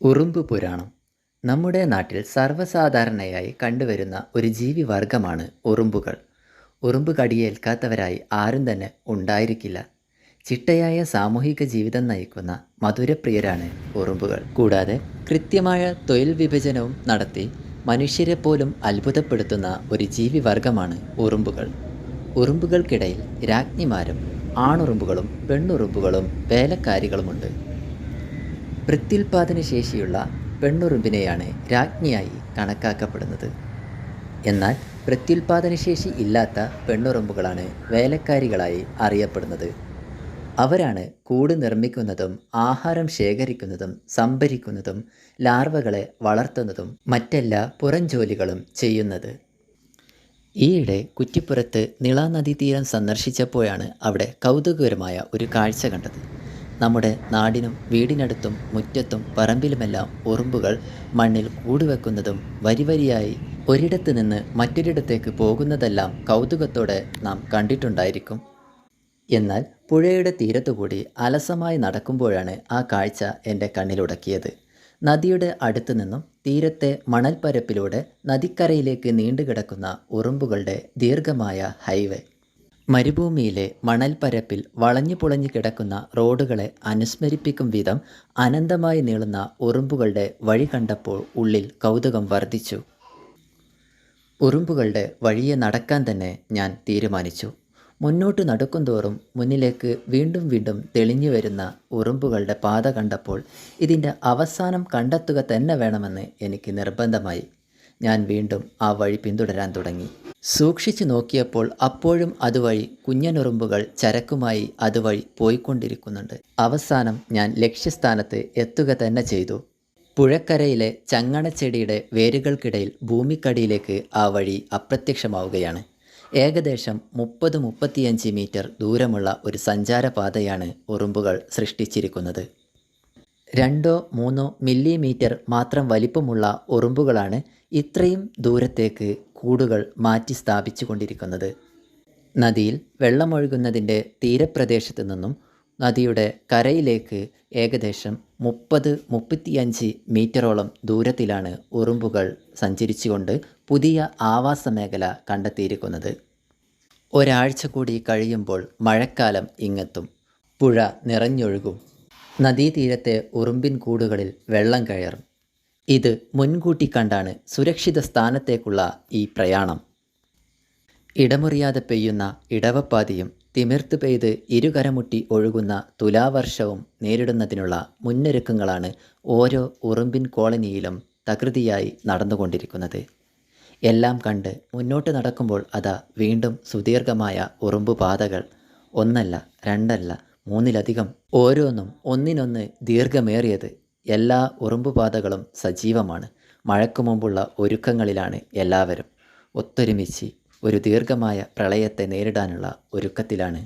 ഉറുമ്പ് പുരാണം നമ്മുടെ നാട്ടിൽ സർവസാധാരണയായി കണ്ടുവരുന്ന ഒരു ജീവിവർഗമാണ് ഉറുമ്പുകൾ. ഉറുമ്പ് കടിയേൽക്കാത്തവരായി ആരും തന്നെ ഉണ്ടായിരിക്കില്ല. ചിട്ടയായ സാമൂഹിക ജീവിതം നയിക്കുന്ന മധുരപ്രിയരാണ് ഉറുമ്പുകൾ. കൂടാതെ കൃത്യമായ തൊഴിൽ വിഭജനവും നടത്തി മനുഷ്യരെ പോലും അത്ഭുതപ്പെടുത്തുന്ന ഒരു ജീവിവർഗമാണ് ഉറുമ്പുകൾ. ഉറുമ്പുകൾക്കിടയിൽ രാജ്ഞിമാരും ആണുറുമ്പുകളും പെണ്ണുറുമ്പുകളും വേലക്കാരികളുമുണ്ട്. പ്രത്യുൽപാദന ശേഷിയുള്ള പെണ്ണുറുമ്പിനെയാണ് രാജ്ഞിയായി കണക്കാക്കപ്പെടുന്നത്. എന്നാൽ പ്രത്യുൽപാദന ശേഷി ഇല്ലാത്ത പെണ്ണുറുമ്പുകളാണ് വേലക്കാരികളായി അറിയപ്പെടുന്നത്. അവരാണ് കൂട് നിർമ്മിക്കുന്നതും ആഹാരം ശേഖരിക്കുന്നതും സംഭരിക്കുന്നതും ലാർവകളെ വളർത്തുന്നതും മറ്റെല്ലാ പുറം ജോലികളും ചെയ്യുന്നത്. ഈയിടെ കുറ്റിപ്പുറത്ത് നിള നദീതീരം സന്ദർശിച്ചപ്പോഴാണ് അവിടെ കൗതുകകരമായ ഒരു കാഴ്ച കണ്ടത്. നമ്മുടെ നാടിനും വീടിനടുത്തും മുറ്റത്തും പറമ്പിലുമെല്ലാം ഉറുമ്പുകൾ മണ്ണിൽ കൂടുവെക്കുന്നതും വരിവരിയായി ഒരിടത്ത് നിന്ന് മറ്റൊരിടത്തേക്ക് പോകുന്നതെല്ലാം കൗതുകത്തോടെ നാം കണ്ടിട്ടുണ്ടായിരിക്കും. എന്നാൽ പുഴയുടെ തീരത്തുകൂടി അലസമായി നടക്കുമ്പോഴാണ് ആ കാഴ്ച എന്റെ കണ്ണിലുടക്കിയത് നദിയുടെ അടുത്തു നിന്നും തീരത്തെ മണൽപ്പരപ്പിലൂടെ നദിക്കരയിലേക്ക് നീണ്ടുകിടക്കുന്ന ഉറുമ്പുകളുടെ ദീർഘമായ ഹൈവേ. മരുഭൂമിയിലെ മണൽപ്പരപ്പിൽ വളഞ്ഞു പുളഞ്ഞു കിടക്കുന്ന റോഡുകളെ അനുസ്മരിപ്പിക്കും വിധം അനന്തമായി നീളുന്ന ഉറുമ്പുകളുടെ വഴി കണ്ടപ്പോൾ ഉള്ളിൽ കൗതുകം വർദ്ധിച്ചു. ഉറുമ്പുകളുടെ വഴിയെ നടക്കാൻ തന്നെ ഞാൻ തീരുമാനിച്ചു. മുന്നോട്ട് നടക്കും തോറും മുന്നിലേക്ക് വീണ്ടും വീണ്ടും തെളിഞ്ഞു വരുന്ന ഉറുമ്പുകളുടെ പാത കണ്ടപ്പോൾ ഇതിന്റെ അവസാനം കണ്ടെത്തുക തന്നെ വേണമെന്ന് എനിക്ക് നിർബന്ധമായി ഞാൻ വീണ്ടും ആ വഴി പിന്തുടരാൻ തുടങ്ങി. സൂക്ഷിച്ചു നോക്കിയപ്പോൾ അപ്പോഴും അതുവഴി കുഞ്ഞനുറുമ്പുകൾ ചരക്കുമായി അതുവഴി പോയിക്കൊണ്ടിരിക്കുന്നുണ്ട്. അവസാനം ഞാൻ ലക്ഷ്യസ്ഥാനത്ത് എത്തുക തന്നെ ചെയ്തു. പുഴക്കരയിലെ ചങ്ങണച്ചെടിയുടെ വേരുകൾക്കിടയിൽ ഭൂമിക്കടിയിലേക്ക് ആ വഴി അപ്രത്യക്ഷമാവുകയാണ്. ഏകദേശം മുപ്പത് മുപ്പത്തിയഞ്ച് മീറ്റർ ദൂരമുള്ള ഒരു സഞ്ചാരപാതയാണ് ഉറുമ്പുകൾ സൃഷ്ടിച്ചിരിക്കുന്നത്. രണ്ടോ മൂന്നോ മില്ലിമീറ്റർ മാത്രം വലിപ്പമുള്ള ഉറുമ്പുകളാണ് ഇത്രയും ദൂരത്തേക്ക് കൂടുകൾ മാറ്റി സ്ഥാപിച്ചു കൊണ്ടിരിക്കുന്നത് നദിയിൽ വെള്ളമൊഴുകുന്നതിന്റെ തീരപ്രദേശത്തു നിന്നും നദിയുടെ കരയിലേക്ക് ഏകദേശം മുപ്പത് മുപ്പത്തിയഞ്ച് മീറ്ററോളം ദൂരത്തിലാണ് ഉറുമ്പുകൾ സഞ്ചരിച്ചുകൊണ്ട് പുതിയ ആവാസ മേഖല കണ്ടെത്തിയിരിക്കുന്നത്. ഒരാഴ്ച കൂടി കഴിയുമ്പോൾ മഴക്കാലം ഇങ്ങെത്തും. പുഴ നിറഞ്ഞൊഴുകും. നദീതീരത്തെ ഉറുമ്പിൻ കൂടുകളിൽ വെള്ളം കയറും. ഇത് മുൻകൂട്ടി കണ്ടാണ് സുരക്ഷിത സ്ഥാനത്തേക്കുള്ള ഈ പ്രയാണം. ഇടമുറിയാതെ പെയ്യുന്ന ഇടവപ്പാതിയും തിമിർത്ത് പെയ്ത് ഇരുകരമുട്ടി ഒഴുകുന്ന തുലാവർഷവും നേരിടുന്നതിനുള്ള മുന്നൊരുക്കങ്ങളാണ് ഓരോ ഉറുമ്പിൻ കോളനിയിലും തകൃതിയായി നടന്നുകൊണ്ടിരിക്കുന്നത്. എല്ലാം കണ്ട് മുന്നോട്ട് നടക്കുമ്പോൾ അതാ വീണ്ടും സുദീർഘമായ ഉറുമ്പ് പാതകൾ ഒന്നല്ല രണ്ടല്ല മൂന്നിലധികം ഓരോന്നും ഒന്നിനൊന്ന് ദീർഘമേറിയത് എല്ലാ ഉറുമ്പുപാതകളും സജീവമാണ്. മഴയ്ക്കു മുമ്പുള്ള ഒരുക്കങ്ങളിലാണ് എല്ലാവരും ഒത്തൊരുമിച്ച് ഒരു ദീർഘമായ പ്രളയത്തെ നേരിടാനുള്ള ഒരുക്കത്തിലാണ്